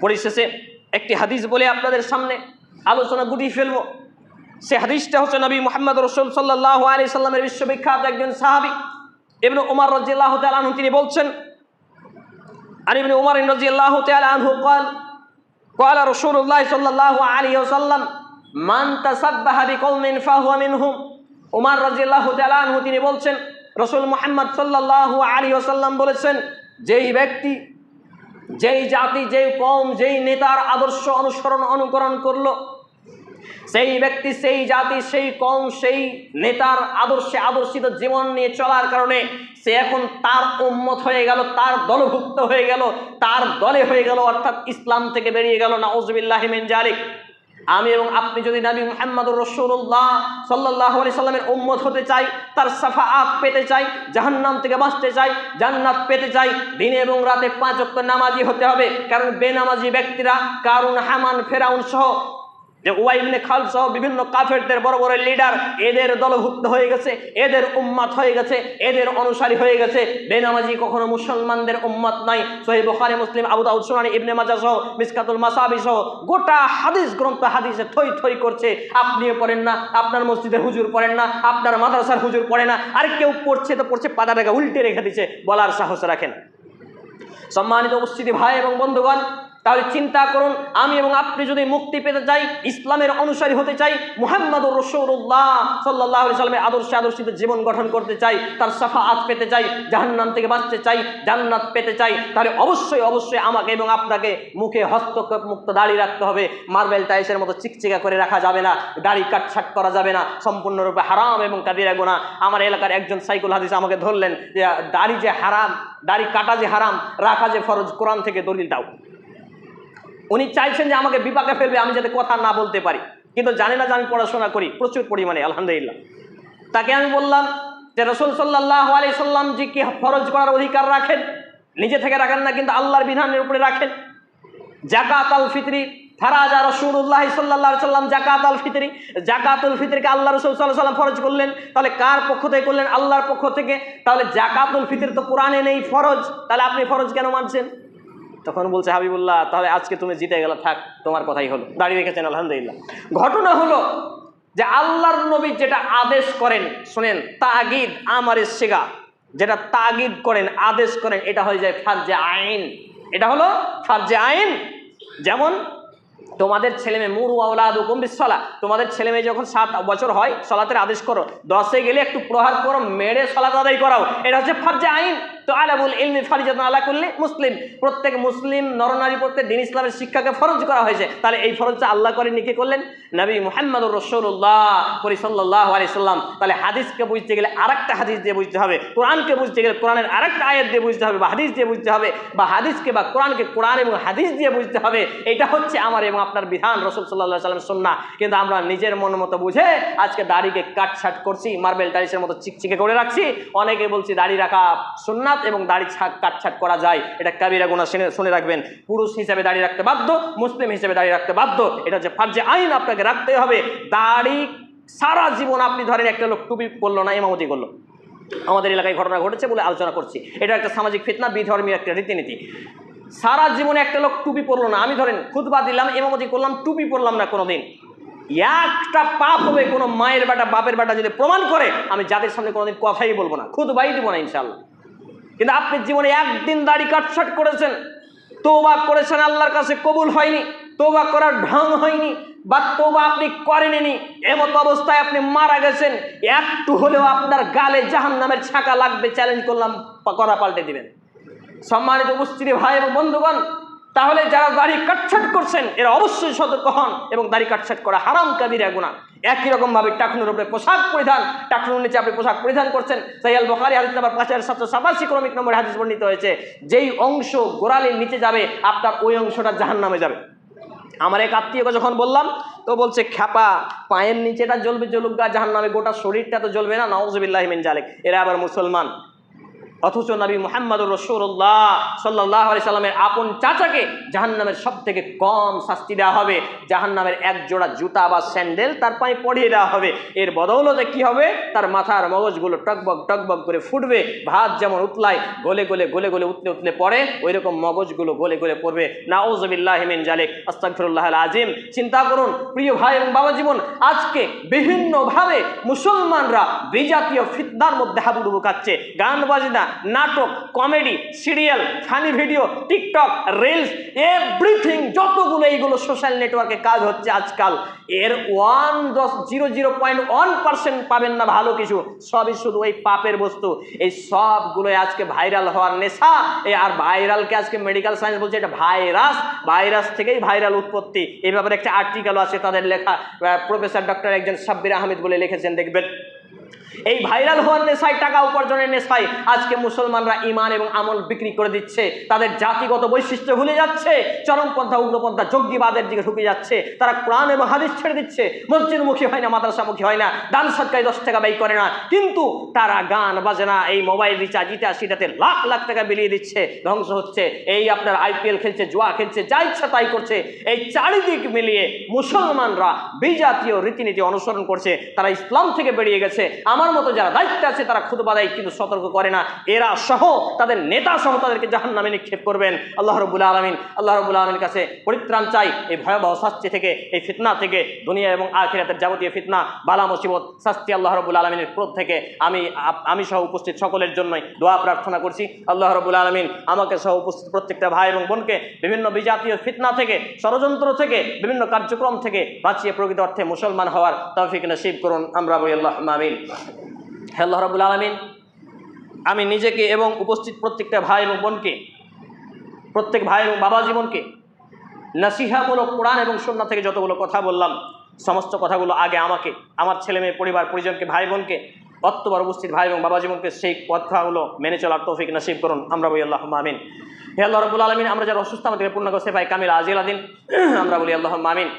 পরিশেষে একটি হাদিস বলে আপনাদের সামনে আলোচনা গুটিয়ে ফেলবো সে হাদিসটা হচ্ছে নবী মোহাম্মদ রসুল সাল্লাহ আলি সাল্লামের বিশ্ববিখ্যাত একজন সাহাবি এমনি উমার রাজিয়াল্লাহ তালু তিনি বলছেন আর ইবনে উমর রাদিয়াল্লাহু তাআলা আনহু قال قال رسول الله صلى الله عليه وسلم من تسبح بقوم فهو منهم উমর রাদিয়াল্লাহু তাআলা আনহু তিনি বলছেন রাসূল মুহাম্মদ সাল্লাল্লাহু আলাইহি ওয়াসাল্লাম বলেছেন যেই ব্যক্তি যেই জাতি, যেই কম যেই নেতার আদর্শ অনুসরণ অনুকরণ করল, সেই ব্যক্তি, সেই জাতি, সেই কম সেই নেতার আদর্শে আদর্শিত জীবন নিয়ে চলার কারণে সে এখন তার উম্মত হয়ে গেল, তার দলভুক্ত হয়ে গেল, তার দলে হয়ে গেল, অর্থাৎ ইসলাম থেকে বেরিয়ে গেল না ওজবিল্লাহিমেন জালিক আমি এবং আপনি যদি নাবি মোহাম্মদুর রসুল্লাহ সাল্লাহ আলি সাল্লামের উম্মত হতে চাই, তার সাফা সাফাআত পেতে চাই, জাহান্নাম থেকে বাঁচতে চাই, জান্নাত পেতে চাই, দিনে এবং রাতে পাঁচ অক্ট নামাজি হতে হবে। কারণ বেনামাজি ব্যক্তিরা কারুন, হামান, ফেরাউন সহ যে ওয়াইবনে খাল সহ বিভিন্ন কাফেরদের বড় বড় লিডার এদের দলভুক্ত হয়ে গেছে, এদের উম্মাত হয়ে গেছে, এদের অনুসারী হয়ে গেছে। বেনামাজি কখনো মুসলমানদের উম্মাত নাই। সহি বুখারী, মুসলিম, আবু দাউদ, সুনানি, ইবনে মাজাহ সহ, মিসকাতুল মাসাবি সহ গোটা হাদিস গ্রন্থ হাদিসে থই থই করছে। আপনিও পড়েন না, আপনার মসজিদের হুজুর পড়েন না, আপনার মাদ্রাসার হুজুর পড়ে না, আর কেউ পড়ছে তো পড়ছে, পাতাটাকে উল্টে রেখে দিচ্ছে বলার সাহস রাখেন। সম্মানিত উপস্থিতি ভাই এবং বন্ধুগণ তাহলে চিন্তা করুন, আমি এবং আপনি যদি মুক্তি পেতে চাই, ইসলামের অনুসারী হতে চাই, মুহাম্মদুর রসৌল্লাহ সাল্লাহ সাল্লামের আদর্শে আদর্শিত জীবন গঠন করতে চাই, তার সাফা আজ পেতে চাই, জাহান্নাম থেকে বাঁচতে চাই, জান্নাত পেতে চাই, তাহলে অবশ্যই অবশ্যই আমাকে এবং আপনাকে মুখে হস্তক্ষেপ মুক্ত দাড়ি রাখতে হবে। মার্বেল টাইসের মতো চিকচিকা করে রাখা যাবে না, দাড়ি কাটছাট করা যাবে না, সম্পূর্ণরূপে হারাম এবং কাদিরা গোনা আমার এলাকার একজন সাইকুল হাদিস আমাকে ধরলেন যে, দাড়ি যে হারাম, দাড়ি কাটা যে হারাম, রাখা যে ফরজ, কোরআন থেকে দলিল দাও। উনি চাইছেন যে আমাকে বিপাকে ফেলবে, আমি যাতে কথা না বলতে পারি। কিন্তু জানে না যে আমি পড়াশোনা করি, প্রচুর পরিমাণে, আলহামদুলিল্লাহ। তাকে আমি বললাম যে রসুল সাল্লাহ আলি সাল্লাম জি কি ফরজ করার অধিকার রাখেন, নিজে থেকে রাখেন না কিন্তু আল্লাহর বিধানের উপরে রাখেন। জাকাত আল ফিতরি, ফারাজা রসুল্লাহ সাল্লাহ সাল্লাম জাকাত আল ফিতরি জাকাতুল ফিতরিকে আল্লাহ রসুল সাল্লাহ সাল্লাম ফরজ করলেন। তাহলে কার পক্ষ থেকে করলেন? আল্লাহর পক্ষ থেকে। তাহলে জাকাতুল ফিতর তো কোরআনে নেই, ফরজ। তাহলে আপনি ফরজ কেন মানছেন? তখন বলছে, হাবিবুল্লাহ, তাহলে আজকে তুমি জিতে গেলে থাক, তোমার কথাই হলো। দাঁড়িয়ে রেখেছেন, আলহামদুলিল্লাহ। ঘটনা হলো যে আল্লাহর নবী যেটা আদেশ করেন, শোনেন, তাগিদ আমার সেগা যেটা তাগিদ করেন, আদেশ করেন, এটা হয়ে যায় ফার্জে আইন। এটা হলো ফার্জে আইন। যেমন তোমাদের ছেলে মেয়ে, মুরু হুকুম বিশ্বলা তোমাদের ছেলে মেয়ে যখন সাত বছর হয়, সলাতের আদেশ করো। দশে গেলে একটু প্রহার করো, মেরে সলাত আদায় করাও। এটা হচ্ছে ফার্জে আইন। তো আলাবুল ইলমি ফারিজাত আলা করলে মুসলিম। প্রত্যেক মুসলিম নরনারী প্রত্যেক দিন ইসলামের শিক্ষাকে ফরজ করা হয়েছে। তাহলে এই ফরজটা আল্লাহ করে নিকে করলেন? নবী মুহাম্মদুর রসুল্লাহ করি সাল্লাহ আলি সাল্লাম। তাহলে হাদিসকে বুঝতে গেলে আরেকটা হাদিস দিয়ে বুঝতে হবে। কোরআনকে বুঝতে গেলে কোরআনের আরেকটা আয়াত দিয়ে বুঝতে হবে বা হাদিস দিয়ে বুঝতে হবে। বা হাদিসকে বা কোরআনকে, কোরআন এবং হাদিস দিয়ে বুঝতে হবে। এটা হচ্ছে আমার এবং আপনার বিধান রসুল সাল্লাহ সাল্লামের সন্না কিন্তু আমরা নিজের মন মতো বুঝে আজকে দাড়িকে কাটছাট করছি, মার্বেল টাইসের মতো চিকচিকে করে রাখছি। অনেকে বলছি দাড়ি রাখা সুন্নাত এবং দাড়ি কাটছাট করা যায়। এটা কাবিরা গুণা শুনে শুনে রাখবেন। পুরুষ হিসেবে দাঁড়িয়ে রাখতে বাধ্য, মুসলিম হিসেবে দাঁড়িয়ে রাখতে বাধ্য। এটা হচ্ছে ফার্জে আইন, আপনাকে রাখতে হবে। দাড়ি সারা জীবন আপনি ধরেন একটা লোক টুপি পরলো না, এমামতি করল। আমাদের এলাকায় ঘটনা ঘটেছে বলে আলোচনা করছি। এটা একটা সামাজিক ফিতনা বিধর্মীয় একটা রীতিনীতি। সারা জীবনে একটা লোক টুপি পরলো না। আমি ধরেন খুদবা দিলাম, এমামতি করলাম, টুপি পরলাম না কোনোদিন। একটা পাপ হবে, কোনো মায়ের বেটা, বাপের বেটা যদি প্রমাণ করে, আমি যাদের সামনে কোনোদিন কথাই বলব না খুদবাই দিব না ইনশাল্লাহ কিন্তু আপনি জীবনে একদিন দাড়ি কাটছাট করেছেন তোবা করেছেন আল্লাহর কাছে কবুল হয়নি তোবা করার ঢং হয়নি, বা তোবা আপনি করেননি, এমত অবস্থায় আপনি মারা গেছেন, একটু হলেও আপনার গালে জাহান নামের ছাকা লাগবে চ্যালেঞ্জ করলাম করা পাল্টে দিবেন। সম্মানিত উপস্থিতি ভাই এবং বন্ধুগণ, তাহলে যারা দাড়ি কাটছাট করছেন, এরা অবশ্যই সতর্ক হন এবং দাড়ি কাটছাট করা হারাম কাবিরা গুণা একই রকমভাবে টাকনুর উপরে পোশাক পরিধান, টাকনুর নিচে আপনি পোশাক পরিধান করছেন। সাইয়াল বখারি হাদিস নাম্বার পাঁচ হাজার সাতশো সাতাশি ক্রমিক নম্বর হাদিস বর্ণিত হয়েছে, যেই অংশ গোড়ালির নিচে যাবে, আপনার ওই অংশটা জাহান নামে যাবে। আমার এক আত্মীয়কে যখন বললাম, তো বলছে, খ্যাপা, পায়ের নিচেটা জ্বলবে, জ্বলুক গা জাহান নামে গোটা শরীরটা তো জ্বলবে না নওয়াজবিল্লাহ মিন জালেক। এরা আবার মুসলমান। অথচ নবী মোহাম্মদুর রসুল্লাহ সাল্লাহ আলি সাল্লামের আপন চাচাকে জাহান্নামের সব থেকে কম শাস্তি দেওয়া হবে। জাহান্নামের এক জোড়া জুতা বা স্যান্ডেল তার পায়ে পরিয়ে দেওয়া হবে। এর বদৌলতে কি হবে? তার মাথার মগজগুলো টকবক টকবক করে ফুটবে। ভাত যেমন উতলায়, গলে গলে গলে গলে উতলে উতলে পড়ে ওই রকম মগজগুলো গলে গলে পড়বে। নাউজবিল্লাহ মিন জালিক। আস্তাগফিরুল্লাহ আল আজিম চিন্তা করুন, প্রিয় ভাই এবং বাবা জীবন, আজকে বিভিন্নভাবে মুসলমানরা বিজাতীয় ফিতনার মধ্যে হাবুডুবু খাচ্ছে। গান বাজনা নাটক, comedy, serial, funny video, TikTok, reels, everything, যতগুলো এইগুলো সোশ্যাল নেটওয়ার্কে কাজ হচ্ছে আজকাল, এর ওয়ান দশ, zero zero point one percent পাবেন না ভালো কিছু, সবই শুধু ওই পাপের বস্তু, এই সবগুলোই আজকে ভাইরাল হওয়ার নেশা এই আর ভাইরালকে আজকে মেডিকেল সায়েন্স বলছে, এটা ভাইরাস ভাইরাস থেকেই ভাইরাল উৎপত্তি এই ব্যাপারে একটা আর্টিকেলও আছে তাদের লেখা প্রফেসর ডক্টর একজন সাব্বির আহমেদ বলে লিখেছেন, দেখবেন। এই ভাইরাল হওয়ার নেশায়, টাকা উপার্জনের নেশায় আজকে মুসলমানরা ইমান এবং আমল বিক্রি করে দিচ্ছে। তাদের জাতিগত বৈশিষ্ট্য ভুলে যাচ্ছে। চরমপন্থা, উগ্রপন্থা, জঙ্গিবাদের দিকে ঢুকে যাচ্ছে। তারা কোরআন এবং হাদিস ছেড়ে দিচ্ছে। মসজিদমুখী হয় না, মাদ্রাসামুখী হয় না, দান সৎকায় দশ টাকা ব্যয় করে না। কিন্তু তারা গান বাজনা, এই মোবাইল রিচার্জ, ইটা সেটাতে লাখ লাখ টাকা বিলিয়ে দিচ্ছে। ধ্বংস হচ্ছে। এই আপনার আইপিএল খেলছে, জুয়া খেলছে, যা ইচ্ছা তাই করছে। এই চারিদিক মিলিয়ে মুসলমানরা বিজাতীয় রীতিনীতি অনুসরণ করছে। তারা ইসলাম থেকে বেরিয়ে গেছে। আমার মতো যারা দায়িত্বে আছে, তারা খুদ বাদাই কিন্তু সতর্ক করে না। এরা সহ তাদের নেতা সহ তাদেরকে জাহান নামে নিক্ষেপ করবেন। আল্লাহ রবুল আলমিন, আল্লাহ রবুল আলমীর কাছে পরিত্রাণ চাই। এই ভয়াবহ শাস্তি থেকে, এই ফিতনা থেকে, দুনিয়া এবং আখিরাতের যাবতীয় ফিতনা, বালা মুসিবত, শাস্তি আল্লাহ রবুল আলমিনের ক্রোধ থেকে আমি আমি সহ উপস্থিত সকলের জন্যই দোয়া প্রার্থনা করছি। আল্লাহ রবুল আলমিন আমাকে সহ উপস্থিত প্রত্যেকটা ভাই এবং বোনকে বিভিন্ন বিজাতীয় ফিতনা থেকে, ষড়যন্ত্র থেকে, বিভিন্ন কার্যক্রম থেকে বাঁচিয়ে প্রকৃত অর্থে মুসলমান হওয়ার তৌফিক নসিব করুন। আমরা বলি আল্লাহ আমিন। হে আল্লাহ রবুল আলমিন, আমি নিজেকে এবং উপস্থিত প্রত্যেকটা ভাই এবং বোনকে, প্রত্যেক ভাই এবং বাবা জীবনকে নাসিহামূলক কোরআন এবং সন্না থেকে যতগুলো কথা বললাম, সমস্ত কথাগুলো আগে আমাকে, আমার ছেলে মেয়ে, পরিবার, পরিজনকে, ভাই বোনকে অত্তবার উপস্থিত ভাই এবং বাবা জীবনকে সেই কথাগুলো মেনে চলার তৌফিক নাসিব করুন। আমরা বলি আল্লাহ মামিন হে আল্লাহ রবুল আলমিন, আমরা যারা অসুস্থ, আমাদেরকে পূর্ণ করছে ভাই কামিল আজিল আদিন, আমরা বলি আল্লাহ মামিন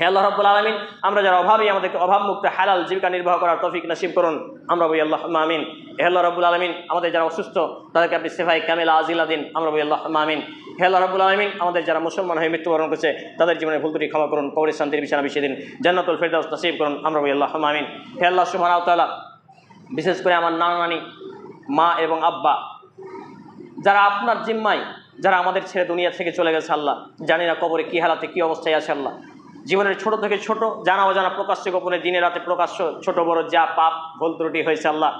হে আল্লাহ রব্বুল আলমিন, আমরা যারা অভাবী, আমাদেরকে অভাবমুক্ত, হালাল জীবিকা নির্বাহ করার তৌফিক নসিব করুন। আমরা বলি আল্লাহ মামিন হে আল্লাহ রব্বুল আলমিন, আমাদের যারা অসুস্থ, তাদেরকে আপনি সেফাই কামিল আজিলা দিন। আমরা বলি আল্লাহ মামিন হে আল্লাহ রব্বুল আলমিন, আমাদের যারা মুসলমান হয়ে মৃত্যুবরণ করছে, তাদের জীবনের ভুল ত্রুটি ক্ষমা করুন কবরের শান্তির বিছানা বিছিয়ে দিন, জান্নাতুল ফেরদাউস নসিব করুন। আমরা বলি আল্লাহ মামিন হে আল্লাহ সুবহানাহু বিশেষ করে আমার নানা নানি মা এবং আব্বা, যারা আপনার জিম্মায়, যারা আমাদের ছেড়ে দুনিয়া থেকে চলে গেছে আল্লাহ, জানি না কবরে কী হালাতে, কী অবস্থায় আছে আল্লাহ। জীবনের ছোট থেকে ছোট, জানা অজানা প্রকাশ্য গোপনে দিনে রাতে প্রকাশ্য ছোট বড় যা পাপ, ভুল ত্রুটি হয়েছে আল্লাহ।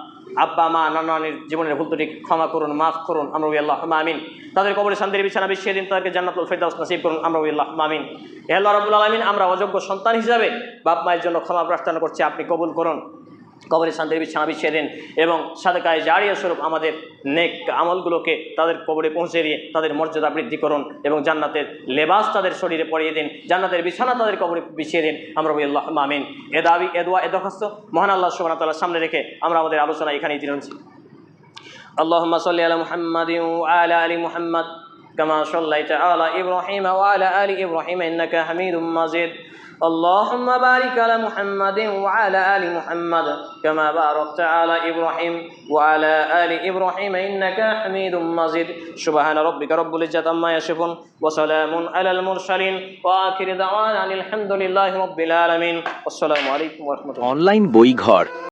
আব্বা, মা নানানির জীবনের ভুল ত্রুটি ক্ষমা করুন, মাফ করুন, আমরা আল্লাহ মামিন তাদের কবরে শান্তির বিছানা বিশ্বের দিন, তাদেরকে জান্নাতুল ফেরদাউস নাসিব করুন, আমরা আল্লাহ মামিন এ আল্লাহ রবুল আলমিন, আমরা অযোগ্য সন্তান হিসাবে বাপ মায়ের জন্য ক্ষমা প্রার্থনা করছি, আপনি কবুল করুন। কবরের শান্তির বিছানা বিছিয়ে দিন এবং সাদেকায় জারিয়া স্বরূপ আমাদের নেক আমলগুলোকে তাদের কবরে পৌঁছে দিয়ে তাদের মর্যাদা বৃদ্ধি করুন এবং জান্নাতের লেবাস তাদের শরীরে পরিয়ে দিন জান্নাতের বিছানা তাদের কবরে বিছিয়ে দিন আমরা বলি আল্লাহ মামিন এ দাবি এ দোয়া এ দরখাস্ত মহান আল্লাহ সুবাহ তাল্লাহ সামনে রেখে আমরা আমাদের আলোচনা এখানেই তিরছি اللهم صل على محمد وعلى ال محمد كما صليت على ابراهيم وعلى ال ابراهيم انك حميد مجيد اللهم بارك على محمد وعلى ال محمد كما باركت على ابراهيم وعلى ال ابراهيم انك حميد مجيد سبحان ربك رب العزه عما يصفون وسلام على المرسلين واخر دعوانا الحمد لله رب العالمين والسلام عليكم ورحمه الله অনলাইন বই ঘর